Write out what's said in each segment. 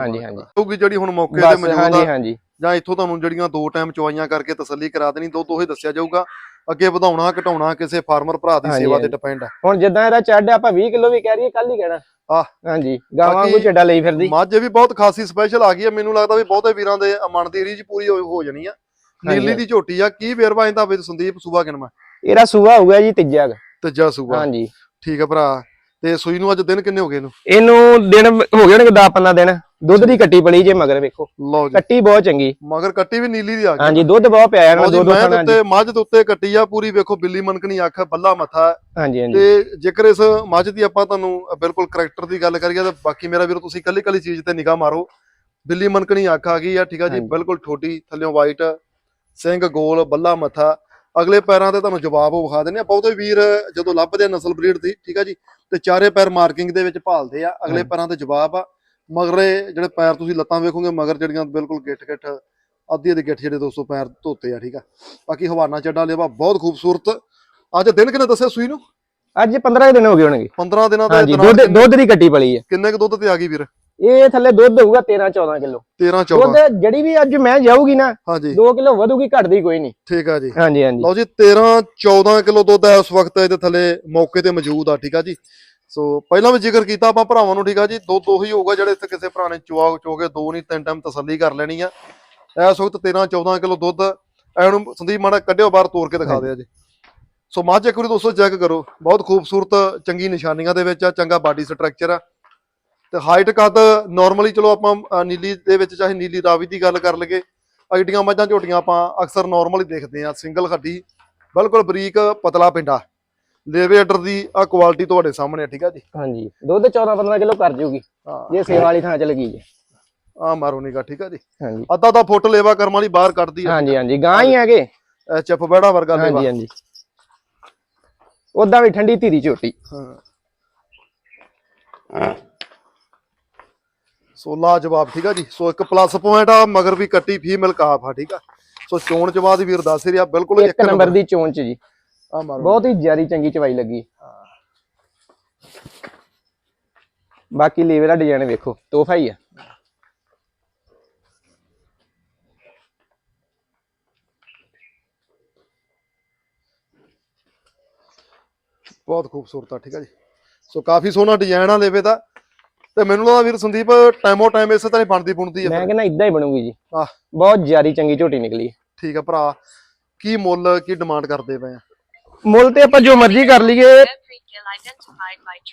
ਹਾਂਜੀ ਹਾਂਜੀ। ਹੋਊਗੀ ਜਿਹੜੀ ਹੁਣ ਮੌਕੇ ਤੇ ਮੌਜੂਦ ਹਾਂਜੀ ਆ ਹਾਂਜੀ। ਜਾਂ ਇੱਥੋਂ ਤੁਹਾਨੂੰ ਜਿਹੜੀਆਂ ਦੋ ਟਾਈਮ ਚਵਾਈਆਂ ਕਰਕੇ ਤਸੱਲੀ ਕਰਾ ਦੇਣੀ ਦੁੱਧ ਉਹੀ ਦੱਸਿਆ ਜਾਊਗਾ। ਅੱਗੇ ਵਧਾਉਣਾ ਘਟਾਉਣਾ ਕਿਸੇ ਫਾਰਮਰ ਭਰਾ ਦੀ ਸੇਵਾ ਤੇ। ਡਿਪੈਂਡ ਆ। ਹੁਣ ਜਿੱਦਾਂ ਇਹਦਾ ਚੱਡ ਆਪਾਂ 20 ਕਿਲੋ ਵੀ ਕਹਿ ਰਹੀਏ ਕੱਲ ਹੀ ਕਹਿਣਾ। ਆਹ। ਹਾਂਜੀ ਗਾਵਾਂ ਕੋ ਚੱਡਾ ਲਈ ਫਿਰਦੀ। ਮੱਝ ਵੀ ਬਹੁਤ ਖਾਸੀ ਸਪੈਸ਼ਲ ਆ ਗਈ ਆ। ਮੈਨੂੰ ਲੱਗਦਾ ਵੀ ਬਹੁਤੇ ਵੀਰਾਂ ਦੇ ਮਨ ਦੀ ਰੀਝ ਪੂਰੀ ਹੋ ਹੋ ਜਾਣੀ ਆ। ਨੀਲੀ ਦੀ ਝੋਟੀ ਆ। ਕੀ ਵੇਰਵਾ ਇਹਦਾ ਵਿੱਚ ਸੰਦੀਪ ਸੂਬਾ ਕਿਨਮਾ? ਇਹਦਾ ਸੂਆ ਹੋਊਗਾ ਜੀ ਤੀਜਾ ਕੁ। ਤੀਜਾ ਸੂਬਾ। ਹਾਂਜੀ। ਠੀਕ ਆ ਭਰਾ। ਤੇ ਸੂਈ ਨੂੰ ਅੱਜ ਦਿਨ ਕਿੰਨੇ ਹੋ ਗਏ ਇਹਨੂੰ? ਇਹਨੂੰ ਦਿਨ ਹੋ ਗਏ ਨੇ 10 15 ਦਿਨ। ਦੁੱਧ ਦੀ ਕੱਟੀ ਪਲੀ ਜੇ ਮਗਰ ਵੇਖੋ। ਲਓ ਜੀ। ਕੱਟੀ ਬਹੁਤ ਚੰਗੀ। ਮਗਰ ਕੱਟੀ ਵੀ ਨੀਲੀ ਦੀ ਆ ਗਈ। ਹਾਂਜੀ ਦੁੱਧ ਬਹੁਤ ਪਿਆ ਇਹਨਾਂ ਦੁੱਧ ਮੈਂ ਖਾਣਾ ਉੱਤੇ ਮੱਝ ਦੇ ਉੱਤੇ ਕੱਟੀ ਆ ਪੂਰੀ ਵੇਖੋ ਬਿੱਲੀ ਮਨਕਣੀ ਅੱਖ ਬੱਲਾ ਮੱਥਾ। ਹਾਂਜੀ ਹਾਂਜੀ। ਤੇ ਜੇਕਰ ਇਸ ਮੱਝ ਦੀ ਆਪਾਂ ਤੁਹਾਨੂੰ ਬਿਲਕੁਲ ਕਰੈਕਟਰ ਦੀ ਗੱਲ ਕਰੀਏ ਤਾਂ ਬਾਕੀ ਮੇਰਾ ਵੀਰ ਤੁਸੀਂ ਕੱਲੀ ਕੱਲੀ ਚੀਜ਼ ਤੇ ਨਿਗਾਹ ਮਾਰੋ। ਬਿੱਲੀ ਮਨਕਣੀ ਅੱਖ ਆ ਗਈ ਆ ਠੀਕ ਆ ਜੀ। ਬਿਲਕੁਲ ਠੋਡੀ ਥੱਲਿਓਂ ਵਾਈਟ ਸਿੰਘ ਗੋਲ ਬੱਲਾ ਮੱਥਾ। ਅਗਲੇ ਪੈਰਾਂ ਤੇ ਤੁਹਾਨੂੰ ਜਵਾਬ ਉਹ ਵਿਖਾ ਦਿੰਦੇ ਆ। ਬਹੁਤੇ ਵੀਰ ਜਦੋਂ ਲੱਭਦੇ ਆ ਨਸਲ ਬਰੀਡ ਦੀ ਠੀਕ ਆ ਜੀ ਤੇ ਚਾਰੇ ਪੈਰ ਮਾਰਕਿੰਗ ਦੇ ਵਿੱਚ ਭਾਲਦੇ ਆ। ਅਗਲੇ। ਪੈਰਾਂ ਤੇ ਜਵਾਬ ਆ। ਮਗਰੇ ਜਿਹੜੇ ਪੈਰ ਤੁਸੀਂ ਲੱਤਾਂ ਵੇਖੋਗੇ ਮਗਰ ਜਿਹੜੀਆਂ ਬਿਲਕੁਲ ਗਿੱਠ ਗਿੱਠ ਅੱਧੀ ਦੇ ਗਿੱਠ ਜਿਹੜੇ 200 ਪੈਰ ਧੋਤੇ ਆ ਠੀਕ ਆ? ਬਾਕੀ ਹਵਾਨਾ ਚੱਡਾ ਲੇਵਾ ਬਹੁਤ ਖੂਬਸੂਰਤ। ਅੱਜ ਦਿਨ ਕਿੰਨੇ ਦੱਸਿਆ ਸੂਈ ਨੂੰ? ਅੱਜ 15 ਦਿਨ ਹੋ ਗਏ ਹੋਣਗੇ। 15 ਦਿਨਾਂ ਦੇ ਹਾਂਜੀ ਦੁੱਧ ਦੁੱਧ ਦੀ ਕੱਟੀ ਪਲੀ ਹੈ। ਕਿੰਨੇ ਕੁ ਦੁੱਧ ਤੇ ਆ ਗਈ ਵੀਰ? ਇਹ ਥੱਲੇ ਦੁੱਧ ਹੋਊਗਾ 13 14 ਕਿਲੋ। 13 ਦੁੱਧ 14 ਜਿਹੜੀ ਵੀ ਅੱਜ ਮੈਂ ਜਾਊਗੀ ਨਾ ਹਾਂਜੀ। 2 ਕਿਲੋ ਵਧੂਗੀ ਘਟਦੀ ਕੋਈ ਨਹੀਂ। ਠੀਕ ਆ ਜੀ। ਹਾਂਜੀ ਹਾਂਜੀ। ਲਓ ਜੀ 13 14 ਕਿਲੋ ਦੁੱਧ ਹੈ ਉਸ ਵਕਤ ਇਹਦੇ ਥੱਲੇ ਮੌਕੇ ਤੇ ਮੌਜੂਦ ਆ ਠੀਕ ਆ ਜੀ। ਸੋ ਪਹਿਲਾਂ ਵੀ ਜ਼ਿਕਰ ਕੀਤਾ ਆਪਾਂ ਭਰਾਵਾਂ ਨੂੰ, ਠੀਕ ਆ ਜੀ? ਦੁੱਧ ਉਹੀ ਹੋਊਗਾ ਜਿਹੜੇ ਇੱਥੇ ਕਿਸੇ ਭਰਾ ਨੇ ਚੁਆ ਚੋਗੇ, ਦੋ ਨਹੀਂ, ਤਿੰਨ ਟਾਈਮ ਤਸੱਲੀ ਕਰ ਲੈਣੀ ਆ। ਇਸ ਵਕਤ 13 14 ਕਿਲੋ ਦੁੱਧ ਐਨੂੰ ਸੰਦੀਪ ਮਾੜਾ ਕੱਢਿਓ, ਬਾਹਰ ਤੋੜ ਕੇ ਦਿਖਾ ਦਿਆ ਜੀ। ਸੋ ਮੱਝ ਇੱਕ ਵਾਰੀ ਦੋਸਤੋ ਚੈੱਕ ਕਰੋ, ਬਹੁਤ ਖੂਬਸੂਰਤ, ਚੰਗੀ ਨਿਸ਼ਾਨੀਆਂ ਦੇ ਵਿੱਚ ਆ, ਚੰਗਾ ਬਾਡੀ ਸਟਰਕਚਰ ਆ। ਤੇ ਹਾਈਟ ਕੱਦ ਨਾਰਮਲੀ ਚਲੋ ਆਪਾਂ ਨੀਲੀ ਦੇ ਵਿੱਚ ਚਾਹੇ ਨੀਲੀ ਰਾਵੀ ਦੀ ਗੱਲ ਕਰ ਲਈਏ ਐਡੀਆਂ ਮੱਝਾਂ ਝੋਟੀਆਂ ਆਪਾਂ ਅਕਸਰ ਨਾਰਮਲੀ ਦੇਖਦੇ ਆ, ਸਿੰਗਲ ਹੱਡੀ, ਬਿਲਕੁਲ ਬਰੀਕ, ਪਤਲਾ ਪਿੰਡਾ। ਲੇਵੇ ਆਰਡਰ ਦੀ ਆ ਕੁਆਲਿਟੀ ਤੁਹਾਡੇ ਸਾਹਮਣੇ ਆ ਠੀਕ ਆ ਜੀ? ਹਾਂਜੀ। ਦੁੱਧ 14 15 ਕਿਲੋ ਕਰ ਜੂਗੀ। ਜੇ ਸੇਵਾ ਵਾਲੀ ਥਾਂ ਚ ਲੱਗੀ ਜੇ। ਆ ਮਾਰੋ ਨਿਗਾ ਠੀਕ ਆ ਜੀ? ਹਾਂਜੀ। ਅੱਧਾ ਦਾ ਫੁੱਟ ਲੇਵਾ ਕਰਮ ਵਾਲੀ ਬਾਹਰ ਕੱਢਦੀ ਆ। ਹਾਂਜੀ ਹਾਂਜੀ। ਗਾਂ ਹੀ ਹੈਗੇ। ਐਚਐਫ ਬੜਾ ਵਰਗਾ ਲੇਵਾ। ਹਾਂਜੀ ਹਾਂਜੀ। ਉਦਾਂ ਵੀ ਠੰਡੀ ਧੀਰੀ ਝੋਟੀ। ਹਾਂ। ਸੋ ਲਾਜਵਾਬ ਠੀਕ ਆ ਜੀ? ਸੋ ਇੱਕ ਪਲੱਸ ਪੁਆਇੰਟ ਆ ਮਗਰ ਵੀ ਕੱਟੀ ਫੀਮੇਲ ਕਾਫ ਆ ਠੀਕ ਆ? ਸੋ ਚੋਣ ਚ ਬਾਅਦ ਵੀਰ ਦੱਸ ਰਿਹਾ ਬਿਲਕੁਲ ਇੱਕ ਨੰਬਰ ਦੀ ਚੋਣ ਚ ਜੀ। ਆ ਮਾਰੋ ਬਹੁਤ ਹੀ ਜਿਆਦੀ ਚੰਗੀ ਚਵਾਈ ਲੱਗੀ। ਬਾਕੀ ਲੀਵਰ ਦਾ ਡਿਜ਼ਾਈਨ ਵੇਖੋ ਤੋਹਫਾ ਹੀ ਆ। ਬਹੁਤ ਖੂਬਸੂਰਤ ਆ ਠੀਕ ਆ ਜੀ। ਸੋ ਕਾਫੀ ਸੋਹਣਾ ਡਿਜ਼ਾਈਨ ਆ ਲੇਵੇ ਦਾ। ਤੇ ਮੈਨੂੰ ਲੱਗਦਾ ਵੀਰ ਸੰਦੀਪ ਟਾਈਮੋ ਟਾਈਮ ਇਸੇ ਤਰ੍ਹਾਂ ਹੀ ਬਣਦੀ ਬੁਣਦੀ ਆ ਮੈਂ। ਕਹਿੰਦਾ ਇਦਾਂ ਹੀ ਬਣੂਗੀ ਜੀ। ਆਹ। ਬਹੁਤ ਜਿਆਦੀ ਚੰਗੀ ਝੋਟੀ ਨਿਕਲੀ। ਠੀਕ ਆ ਭਰਾ ਕੀ ਮੁੱਲ ਕੀ ਡਿਮਾਂਡ ਕਰਦੇ ਪਏ ਆ? ਮੁੱਲ ਤੇ ਆਪਾਂ ਜੋ ਮਰਜ਼ੀ ਕਰ ਲਈਏ.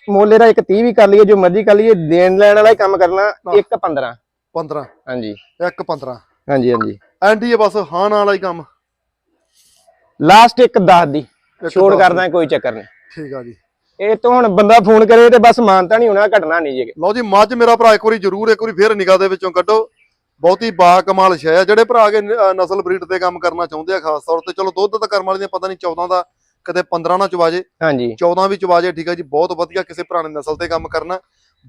ਮੁੱਲ ਇਹਦਾ ਇੱਕ 30 ਵੀ ਕਰ ਲਈਏ ਜੋ ਮਰਜ਼ੀ ਕਰ ਲਈਏ ਦੇਣ ਲੈਣ ਵਾਲਾ ਹੀ ਕੰਮ ਕਰਨਾ ਇੱਕ 15 15 ਹਾਂਜੀ। 1 15 ਹਾਂਜੀ ਹਾਂਜੀ। ਐਂਡੀ ਬਸ ਹਾਂ ਨਾਲ ਹੀ ਕੰਮ। ਲਾਸਟ ਇੱਕ 10 ਦੀ। ਇੱਕ ਛੋੜ ਕਰਦਾ ਕੋਈ ਚੱਕਰ ਨਹੀਂ। ਠੀਕ ਆ ਜੀ। ਇਹ ਤੋਂ ਹੁਣ ਬੰਦਾ ਫੋਨ ਕਰੇ ਤੇ ਬਸ ਮਾਨਤਾ ਨਹੀਂ ਹੋਣਾ ਘਟਣਾ ਨਹੀਂ ਜੇ। ਲਓ ਜੀ ਮੱਝ ਮੇਰਾ ਭਰਾ ਇੱਕ ਵਾਰੀ ਜ਼ਰੂਰ ਇੱਕ ਵਾਰੀ ਫੇਰ ਨਿਗਾਹ ਦੇ ਵਿੱਚੋਂ ਕੱਢੋ। ਬਹੁਤੀ ਬਾ ਕਮਾਲ ਸ਼ੈ ਆ। ਜਿਹੜੇ ਭਰਾ ਅਗੇ ਨਸਲ ਬਰੀਡ ਤੇ ਕੰਮ ਕਰਨਾ ਚਾਹੁੰਦੇ ਆ ਖਾਸ ਤੌਰ ਤੇ ਚਲੋ ਦੁੱਧ ਤਾਂ ਕਰਮ ਵਾਲੀ ਪਤਾ ਨਹੀਂ 14 ਦਾ ਕਦੇ 15 ਨਾ ਚਵਾਜੇ ਹਾਂਜੀ। 14 ਵੀ ਚਵਾਜੇ ਠੀਕ ਆ ਜੀ ਬਹੁਤ ਵਧੀਆ ਕਿਸੇ ਨੇ ਨਸਲ ਤੇ ਕੰਮ ਕਰਨਾ।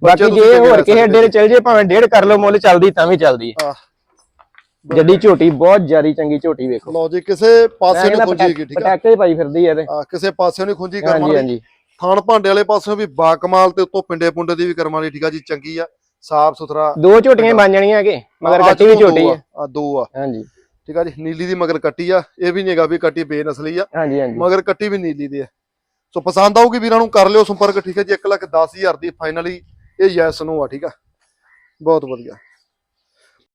ਬਾਕੀ ਜੇ ਹੋਰ ਕਿਸੇ ਅੱਡੇ ਤੇ ਚੱਲ ਜੇ ਭਾਵੇਂ ਡੇਢ ਕਰ ਲਓ ਮੁੱਲ ਚੱਲਦੀ ਤਾਂ ਵੀ ਚੱਲਦੀ ਹੈ। ਜੱਡੀ ਝੋਟੀ ਬਹੁਤ ਜਿਆਦੀ ਚੰਗੀ ਝੋਟੀ ਵੇਖੋ। ਲਓ ਜੀ ਕਿਸੇ ਪਾਸੇ ਖੁੰਜੀ ਗਈ ਠੀਕ ਆ? ਪਟਾਕੇ ਪਾਈ ਫਿਰਦੀ ਹੈ ਤੇ। ਆਹ, ਕਿਸੇ ਪਾਸੇ ਨਹੀਂ ਖੁੰਜੀ ਕਰਮ ਹਾਂਜੀ ਹਾਂਜੀ। ਥਾਣ ਭਾਂਡੇ ਵਾਲੇ ਪਾਸਿਓਂ ਵੀ ਬਾ ਕਮਾਲ ਤੇ ਉੱਤੋਂ ਪਿੰਡੇ ਪੁੰਡੇ ਦੀ ਵੀ ਕਰਮ ਵਾਲੀ ਠੀਕ ਆ ਜੀ ਚੰਗੀ ਆ। ਸਾਫ਼ ਸੁਥਰਾ। ਦੋ ਝੋਟੀਆਂ ਹੀ ਬਣ ਜਾਣੀਆਂ ਕਿ ਮਗਰ ਕੱਟੀ ਵੀ ਝੋਟੀ ਆ, ਹੈ। ਆ ਦੋ ਆ। ਹਾਂਜੀ। ਠੀਕ ਆ ਜੀ ਨੀਲੀ ਦੀ ਮਗਰ ਕੱਟੀ ਆ ਇਹ ਵੀ ਨਹੀਂਗਾ ਵੀ ਕੱਟੀ ਬੇਨਸਲੀ ਆ। ਹਾਂਜੀ ਹਾਂਜੀ। ਮਗਰ ਕੱਟੀ ਵੀ ਨੀਲੀ ਦੀ ਆ। ਸੋ ਪਸੰਦ ਆਊਗੀ ਵੀਰਾਂ ਨੂੰ ਕਰ ਲਿਓ ਸੰਪਰਕ ਠੀਕ ਹੈ ਜੀ 1 ਲੱਖ 10 ਹਜ਼ਾਰ ਦੀ ਫਾਈਨਲੀ ਇਹ ਯੈਸ ਨੂੰ ਆ ਠੀਕ ਆ। ਬਹੁਤ ਵਧੀਆ।